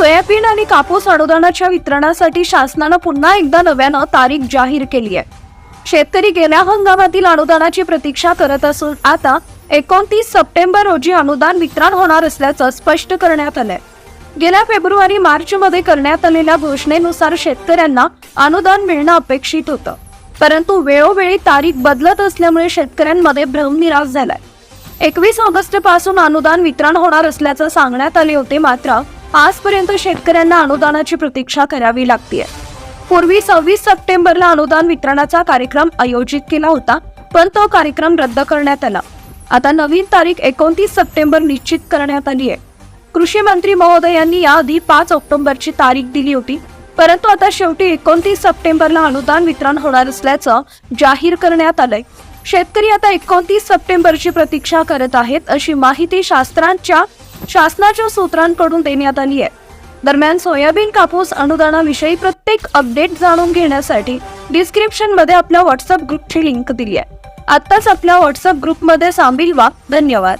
Soybean आणि कापूस अनुदानाच्या वितरणासाठी शासनानं पुन्हा एकदा नव्यानं तारीख जाहीर केली आहे. शेतकरी गेल्या हंगामातील अनुदानाची प्रतीक्षा करत असून आता एकोणतीस सप्टेंबर रोजी अनुदान वितरण होणार असल्याचं स्पष्ट करण्यात आलंय. गेल्या फेब्रुवारी मार्च मध्ये करण्यात आलेल्या घोषणेनुसार शेतकऱ्यांना अनुदान मिळणं अपेक्षित होतं. परंतु वेळोवेळी तारीख बदलत असल्यामुळे शेतकऱ्यांमध्ये भ्रमनिराश झालाय. एकवीस ऑगस्टपासून अनुदान वितरण होणार असल्याचं सांगण्यात आले होते मात्र आजपर्यंत शेतकऱ्यांना अनुदानाची प्रतीक्षा करावी लागते पूर्वी सव्वीस सप्टेंबरला अनुदान वितरणाचा कार्यक्रम आयोजित केला होता पण तो कार्यक्रम रद्द करण्यात आला. आता नवीन तारीख एकोणतीस सप्टेंबर निश्चित करण्यात आली आहे कृषी मंत्री महोदयांनी याआधी पाच ऑक्टोबरची तारीख दिली होती परंतु आता शेवटी एकोणतीस सप्टेंबरला अनुदान वितरण होणार असल्याचं जाहीर करण्यात आलंय. शेतकरी आता एकोणतीस सप्टेंबरची प्रतीक्षा करत आहेत अशी माहिती शास्त्रांच्या शासनाच्या सूत्रांकडून देण्यात आली आहे. दरम्यान सोयाबीन कापूस अनुदानाविषयी प्रत्येक अपडेट जाणून घेण्यासाठी डिस्क्रिप्शनमध्ये आपल्या व्हॉट्सअप ग्रुपची लिंक दिली आहे. आत्ताच आपल्या व्हॉट्सअप ग्रुपमध्ये सामील व्हा. धन्यवाद.